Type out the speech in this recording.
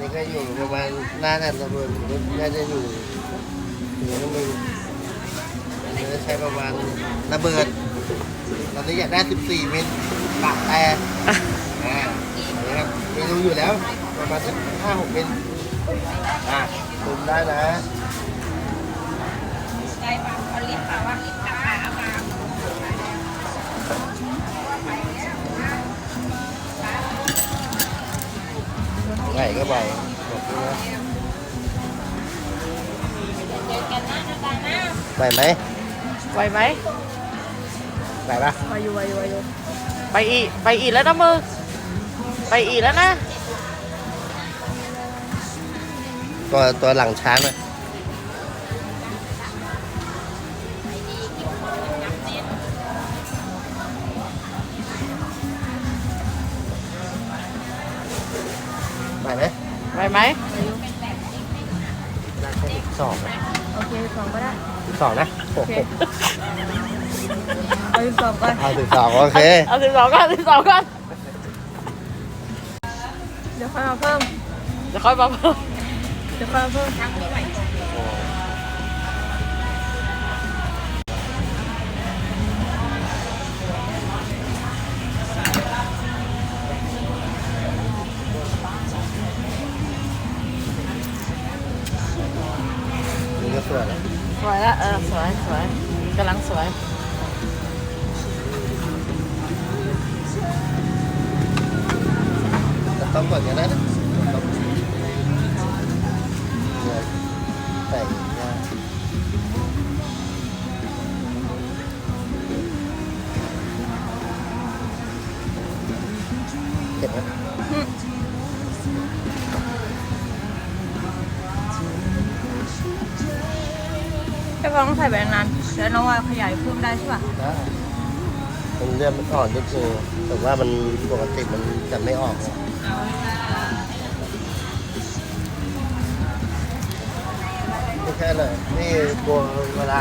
นี่ก็อยู่ประมาณหน้ากันระเบิดน่าจะอยู่ถึงนึงมันจะใช้ประมาณระเบิดตอนนี้อยากได้ 14 เมตรปากแต่อ่านนี้ครับเมนูอยู่แล้วประมาณสัก5-6 เมตรอ่าตุนได้นะได้ปะเอลิฟต์ปะว่าลิฟต์กลับมา เอามาไหนก็ไปบอกเลยนะเจอกันนะนะตานะไปไหมไหวไหมไปปะไปอยู่ไปอยู่ไปอยู่ไปอีกไปอีกแล้วนะมือ ไปอีกแล้วนะ ตัวตัวหลังช้างเล ไปไหมไหวไหมได้แค่สิบสองนะโอเคสองก็ได้สิบสองนะโอ้โหเอาสองก่อนเอาสิบสองโอเคเอาสิบสองก่อนสิบสองก่อนเดี๋ยวค่อยมาเพิ่มเดี๋ยวค่อยมาเพิ่มเดี๋ยวค่อยมาเพิ่ม สวยนะสวยแล้วเออสวยสวยกำลังสวย แต่ต้องก่อนกันได้นะต้องเนี่ยใส่ยาเจ็บไห มจะฟังต้องใส่แบบนั้นเดี๋ยวน้องว่าขยายเพิ่มได้ใช่ป่ะได้มันเลือดมันอ่อนนิดนึงแต่ว่ามันปกติมันจะไม่ออกแค่เลยนี่ตัวเวลา